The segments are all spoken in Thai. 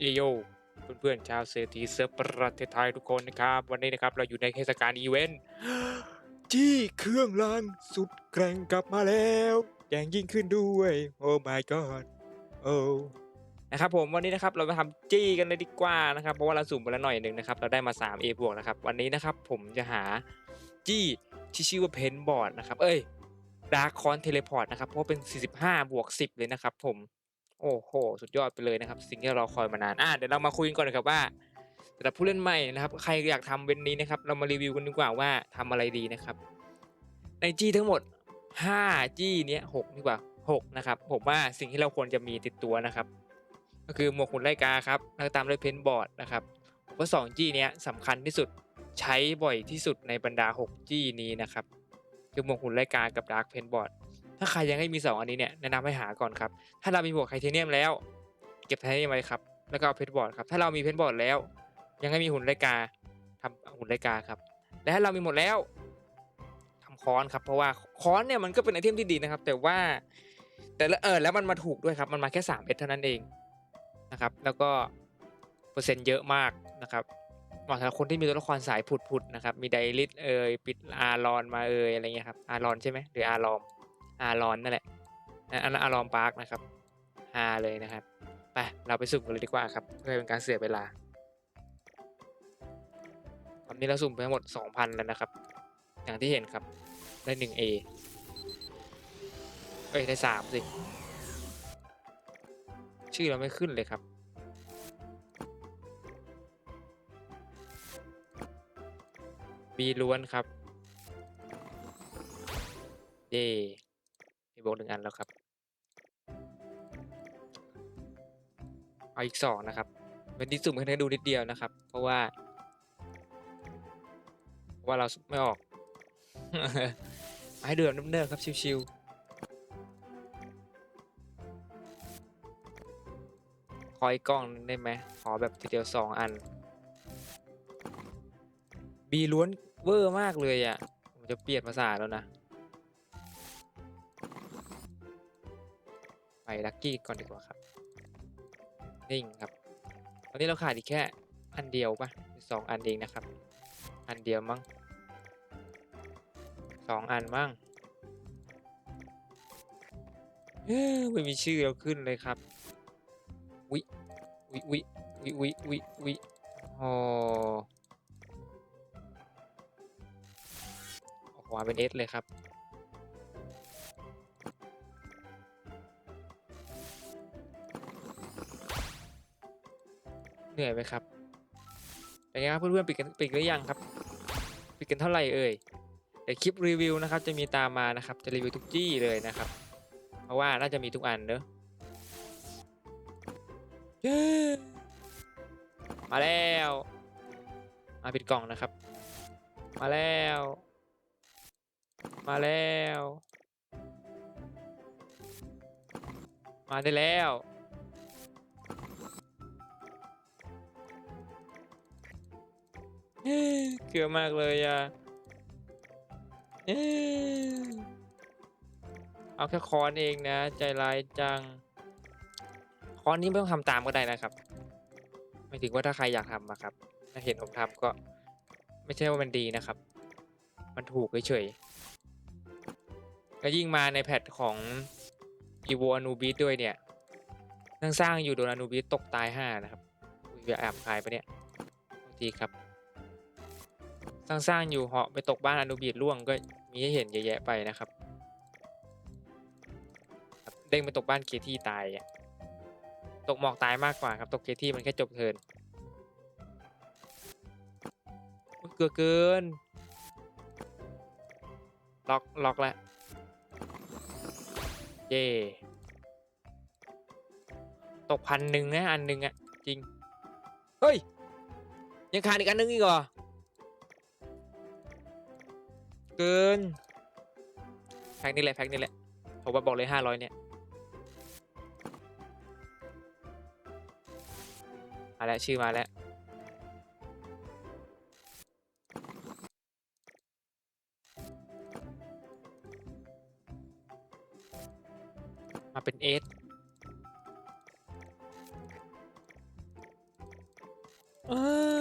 เอโยเพื่อนๆชาวเศรษฐีเซิร์ประเทศไทยทุกคนนะครับ วันนี้นะครับเราอยู่ในเทศกาลอีเวนต์ที่เครื่องรางสุดแกร่งกลับมาแล้วอย่งยิ่งขึ้นด้วยโอ้ my god โอ้นะครับผมวันนี้นะครับเรามาทำจี้กันเลยดีกว่านะครับเพราะว่าเราสุ่มไปแล้วหน่อยหนึ่งนะครับเราได้มา 3 A บวกนะครับวันนี้นะครับผมจะหาจี้ที่ชื่อว่าเพนบอร์ดนะครับเอ้ยดาร์คอนเทเลพอร์ตนะครับเพราะว่าเป็น 45 บวก 10 เลยนะครับผม โอ้โห สุดยอดไปเลยนะครับ สิ่งที่เราคอยมานานอะเดี๋ยวเรามาคุยกันก่อนนะครับว่าสำหรับผู้เล่นใหม่นะครับ ใครอยากทำเวนนี้นะครับ เรามารีวิวกันดีกว่าว่าทำอะไรดีนะครับ ในจี้ทั้งหมด5จี้เนี้ย6ดีกว่า6นะครับ ผมว่าสิ่งที่เราควรจะมีติดตัวนะครับ ก็คือหมวกหุ่นไล่กาครับแล้วตามด้วยเพนบอร์ดนะครับผมว่า2จี้เนี้ยสำคัญที่สุดใช้บ่อยที่สุดในบรรดา6จี้นี้นะครับ คือหมวกหุ่นไล่กากับดาร์กเพนบอร์ด ถ้าใครยังไม่มี 2 อันนี้เนี่ยแนะนำให้หาก่อนครับ ถ้าเรามีหมวกไทเทเนียมแล้ว เก็บไทเทเนียมไว้ครับ แล้วก็เอาเพชรบอร์ดครับ ถ้าเรามีเพชรบอร์ดแล้ว ยังไม่มีหุ่นไลกาทำหุ่นไลกาครับ และถ้าเรามีหมดแล้วทำค้อนครับ เพราะว่าค้อนเนี่ยมันก็เป็นไอเทมที่ดีนะครับ แต่ว่า แต่ละเออแล้วมันมาถูกด้วยครับ มันมาแค่3เอสเท่านั้นเองนะครับ แล้วก็เปอร์เซ็นต์เยอะมากนะครับเหมาะสำหรับคนที่มีตัวละครสายผุดๆนะครับ มีไดริสเอ่ยปิดอารอนมาเอ่ยอะไรเงี้ยครับ อารอนใช่ไหมหรืออารอม อารอนนั่นแหละอันอารอนปาร์คนะครับฮาเลยนะครับไปเราไปสุ่มกันเลยดีกว่าครับเพื่อเป็นการเสียเวลาตอนนี้เราสุ่มไปทั้งหมด 2,000 แล้วนะครับ อย่างที่เห็นครับได้ 1A เอ้ยได้ 3 สิ ชื่อเราไม่ขึ้นเลยครับ B ล้วนครับ เย่ บวกหนึ่งอันแล้วครับ เอาอีกสองนะครับเป็นที่สุ่มให้ดูนิดเดียวนะครับ เพราะว่า เพราะว่าเราไม่ออก ให้เดือดเนิบๆครับชิวๆขออีกกล้องได้ไหมขอแบบทีเดียวสองอัน บีล้วนเวอร์มากเลยอะ ผมจะเปลี่ยนภาษาแล้วนะ ลักกี้ก่อนดีกว่าครับ นิ่งครับ ตอนนี้เราขาดอีกแค่อันเดียวปะสองอันเองนะครับ อันเดียวมั้งสองอันมั้งเอ้อไม่มีชื่อเราขึ้นเลยครับวิวิวิวิวิวิวิโอ้ออกมาเป็นเอสเลยครับ เหนื่อยไหมครับเป็นไงครับเพื่อนๆปิดกันปิดหรือยังครับ ปิดกันเท่าไหร่เอ่ยเดี๋ยวคลิปรีวิวนะครับจะมีตามมานะครับจะรีวิวทุกจี้เลยนะครับ เพราะว่าน่าจะมีทุกอันเนอะมาแล้วมาปิดกล่องนะครับ มาแล้ว มาแล้ว มาได้แล้ว เกลือมากเลยอะเอาแค่คอนเองนะ ใจร้ายจัง คอนนี้ไม่ต้องทำตามก็ได้นะครับ ไม่ถึงว่าถ้าใครอยากทำอะครับ ถ้าเห็นผมทำก็ ไม่ใช่ว่ามันดีนะครับ มันถูกเฉยๆแล้วยิ่งมาในแพทของ e v o a n u b i s ด้วยเนี่ยนั่งสร้างอยู่โดนอนูบิสตกตายห้านะครับอุ้ยแอบคายไปเนี่ยทีครับ สร้างๆอยู่เหาะไปตกบ้านอนุบีดล่วงก็มีให้เห็นเยอะแยะไปนะครับเด้งไปตกบ้านเคที่ตายตกหมอกตายมากกว่าครับตกเคที่มันแค่จบเทินเกือเกินล็อกล็อกแล้วเย่ตกพันหนึ่งนะอันหนึ่งอะจริง เฮ้ย ยังขาดอีกอันหนึ่งอีกเหรอ เกิน แพ็คนี่แหละแพ็คนี่แหละผมว่าบอกเลยห้าร้อยเนี่ยมาแล้วชื่อมาแล้วมาเป็นเอสเอ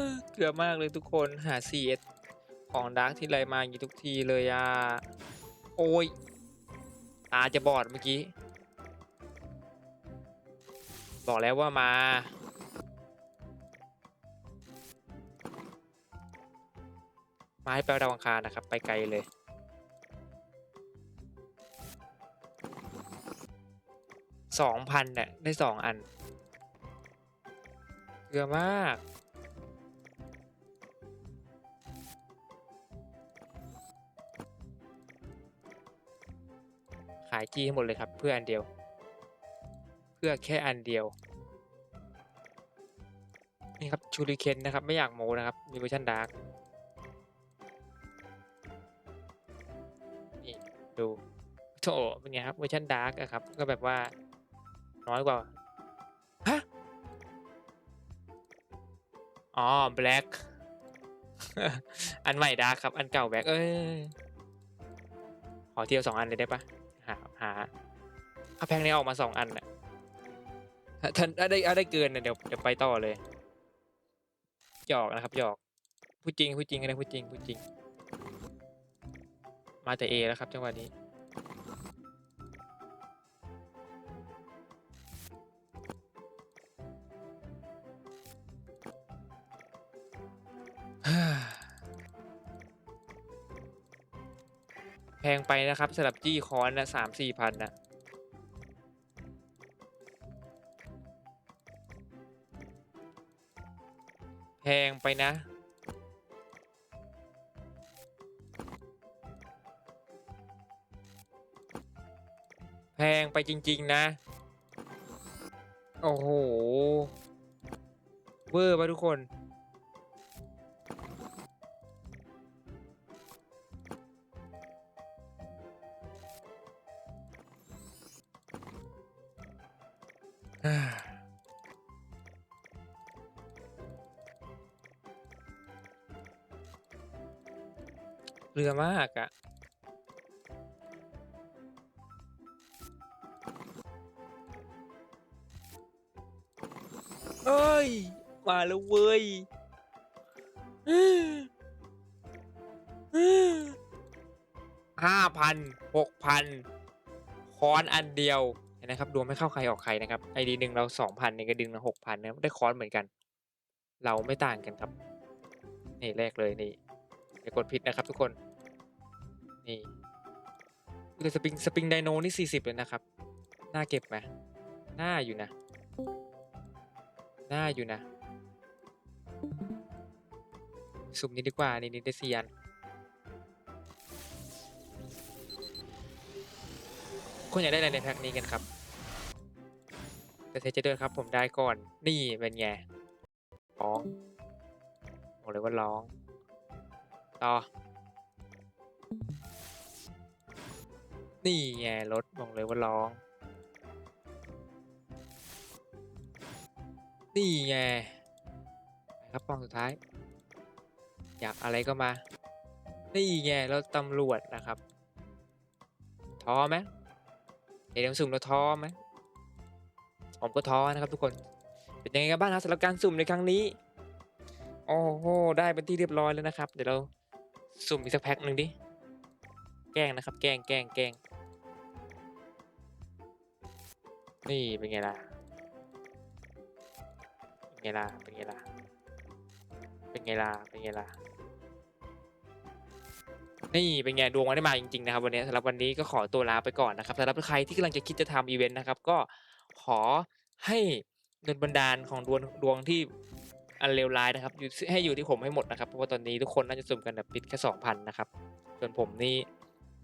อเกือบมากเลยทุกคนหา CS ของดาร์กที่ไรมาอย่างนี้ทุกทีเลยอะ โอ้ยตาจะบอดเมื่อกี้ บอกแล้วว่ามา มาให้แปลดาวอังคารนะครับ ไปไกลเลยสองพันเนี่ยได้สองอันเยอะมาก ขายจีให้หมดเลยครับ เพื่ออันเดียว เพื่อแค่อันเดียว นี่ครับชูริเคนนะครับ ไม่อยากโมนะครับ มีเวอร์ชันดาร์กนี่ดูโถเป็นไงครับเวอร์ชันดาร์กอะครับ ก็แบบว่าน้อยกว่าฮะอ๋อแบล็กอันใหม่ดาร์กครับ อันเก่าแบล็กเอ้ยขอเที่ยวสองอันเลยได้ปะ ถ้าแพงนี้ออกมาสองอันน่ะถ้าถ้าถ้าได้ถ้าได้เกินเนี่ยเดี๋ยวเดี๋ยวไปต่อเลยหยอกนะครับหยอกพูดจริงพูดจริงอะไรพูดจริงพูดจริง มาแต่เอแล้วครับจังหวะนี้แพงไปนะครับสำหรับจี้คอนนะสามสี่พันนะ ไปนะ แพงไปจริง ๆ นะ โอ้โหเวอร์ป่ะทุกคนเรือมากอะเอ้ย มาแล้วเว้ยห้าพันหกพันคอนอันเดียวเห็นะครับดวงไม่เข้าใครออกใครนะครับไอดีหนึ่งเราสองพันเนี่ยก็ดึงมาหกพันนะได้คอนเหมือนกัน เราไม่ต่างกันครับ นี่แรกเลยนี่อย่ากดผิดนะครับทุกคน นี่คือสปริงสปริงไดโนนี่สี่สิบเลยนะครับ น่าเก็บไหมน่าอยู่นะ น่าอยู่นะ สุ่มนี้ดีกว่า นี่นี่ได้สี่อันคนอยากได้อะไรในแพ็คนี้กันครับแต่เทจะเดินครับ ผมได้ก่อน นี่เป็นไงร้องบอกเลยว่าร้อง ต่อ นี่ไงรถบอกเลยว่าร้อง นี่ไงครับปองสุดท้าย อยากอะไรก็มา นี่ไงรถตำรวจนะครับ ท้อไหมเดี๋ยวสุ่มแล้วท้อไหมผมก็ท้อนะครับทุกคน เป็นยังไงกันบ้างครับสำหรับการสุ่มในครั้งนี้ โอ้โห ได้เป็นที่เรียบร้อยแล้วนะครับ เดี๋ยวเราสุ่มอีกสักแพ็คหนึ่งดิ แกล้งนะครับ แกล้งแกล้งแกล้ง นี่เป็นไงล่ะ เป็นไงล่ะ เป็นไงล่ะ เป็นไงล่ะ เป็นไงล่ะ นี่เป็นไงดวงมันได้มาจริงๆนะครับวันนี้สำหรับวันนี้ก็ขอตัวลาไปก่อนนะครับสำหรับใครที่กำลังจะคิดจะทำอีเวนต์นะครับ ก็ขอให้เงินบันดาลของดวงดวงที่อันเลวร้ายนะครับอยู่ให้อยู่ที่ผมให้หมดนะครับเพราะว่าตอนนี้ทุกคนน่าจะสุ่มกันแบบปิดแค่สองพันนะครับส่วนผมนี่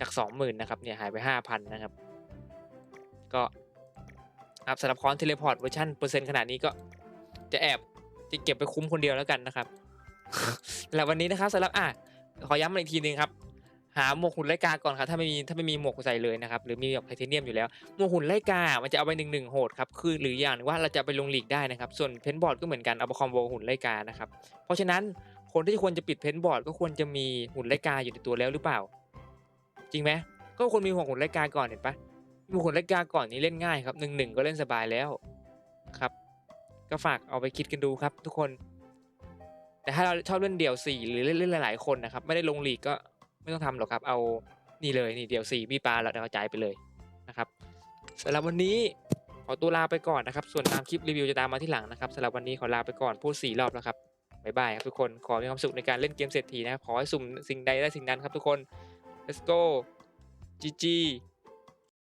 จากสองหมื่นนะครับเนี่ยหายไปห้าพันนะครับ ก็ ครับสำหรับคอนเทเลพอร์ตเวอร์ชันเปอร์เซ็นต์ขนาดนี้ก็จะแอบจะเก็บไปคุ้มคนเดียวแล้วกันนะครับแล้ววันนี้นะครับสำหรับอะขอย้ำอีกทีนึงครับ หาหมวกหุ่นไลกาก่อนครับถ้าไม่มีถ้าไม่มีหมวกใส่เลยนะครับหรือมีแบบไทเทเนียมอยู่แล้วหมวกหุ่นไลกา มันจะเอาไปหนึ่งหนึ่งโหดครับคือหรืออย่างว่าเราจะไปลงลีกได้นะครับ ส่วนเพนบอร์ดก็เหมือนกันเอาไปคอมโบหุ่นไลกานะครับเพราะฉะนั้นคนที่ควรจะปิดเพนบอร์ดก็ควรจะมีหุ่นไลกาอยู่ในตัวแล้วหรือเปล่า จริงไหมก็ควรมีหมวกหุ่นไลกาก่อนเห็นปะ มีหมวกหุ่นไลกาก่อนนี้เล่นง่ายครับหนึ่งหนึ่งก็เล่นสบายแล้วครับ ก็ฝากเอาไปคิดกันดูครับ ทุกคน แต่ถ้าเราชอบเล่นเดี่ยวสี่หรือเล่นเล่นหลาย ๆ คนนะครับ ไม่ได้ลงลีกก็ไม่ต้องทำหรอกครับ เอานี่เลยนี่เดี่ยวสี่มีปลาเรากระจายไปเลยนะครับสำหรับวันนี้ขอตัวลาไปก่อนนะครับ ส่วนตามคลิปรีวิวจะตามมาที่หลังนะครับสำหรับวันนี้ขอลาไปก่อนพูดสี่รอบแล้วครับบ๊ายบายครับทุกคนขอมีความสุขในการเล่นเกมเศรษฐีนะครับขอให้สุ่มสิ่งใดได้สิ่งนั้นครับทุกคน let's go GG